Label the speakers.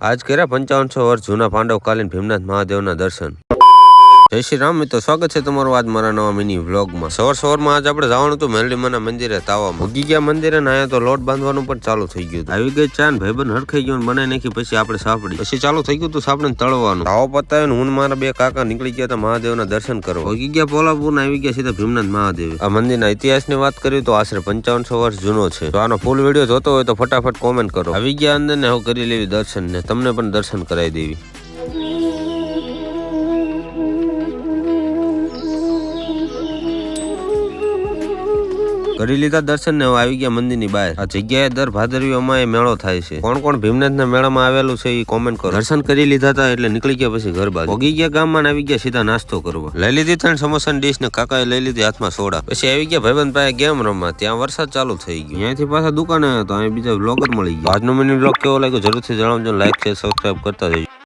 Speaker 1: આજ કર્યા પંચાવનસો વર્ષ જૂના પાંડવકાલીન ભીમનાથ મહાદેવના દર્શન. જય શ્રી રામ મિત્રો, સ્વાગત છે તમારું આજ મારા નવા મિની વ્લોગમાં સવાર સવારમાં આજ આપણે જવાનું હતું મેલડીમાના મંદિરે તાવામાં ઉગી ગયા મંદિરે ને તો લોટ બાંધવાનું પણ ચાલુ થઈ ગયું આવી ગઈ ચા ને ભાઈબંધ હરખાઈ ગયું બનાવી નાખી, પછી આપણે સાપડી. પછી ચાલુ થઈ ગયું હતું સાપડીને તળવાનું. તાવો પતાવીને હું મારા બે કાકા નીકળી ગયા હતા મહાદેવના દર્શન કરવા. ઉગી ગયા પોલાપુર ને આવી ગયા સીધા ભીમનાથ મહાદેવ. આ મંદિરના ઇતિહાસની વાત કરીએ તો આશરે પંચાવનસો વર્ષ જૂનો છે. તો આનો ફૂલ વીડિયો જોતો હોય તો ફટાફટ કોમેન્ટ કરો. આવી ગયા અંદર ને હવે કરી લેવી દર્શન ને. તમને પણ દર્શન કરાવી દેવી. કરી લીધા દર્શન ને આવી ગયા મંદિરની બહાર. આ જગ્યાએ દર ભાદરવીઓમાં એ મેળો થાય છે. કોણ કોણ ભીમનાથના મેળામાં આવેલું છે એ કોમેન્ટ કરો. દર્શન કરી લીધા હતા એટલે નીકળી ગયા પછી ઘર બાજુ. ભોગી ગયા ગામમાં આવી ગયા સીધા નાસ્તો કરવા. લઈ લીધી ત્રણ સમોસાની ડીશ ને કાકાએ લઈ લીધી હાથમાં સોડા. પછી આવી ગયા ભાઈબંધ પાસે ગેમ રમવા. ત્યાં વરસાદ ચાલુ થઈ ગયો. અહીંયાથી પાછા દુકાને આવ્યો તો અહીં બીજા બ્લોગ જ મળી ગયા. આજનો મિની બ્લોગ કેવો લાગ્યો જરૂરથી જણાવજો લાઈક છે સબસ્ક્રાઈબ કરતા જજો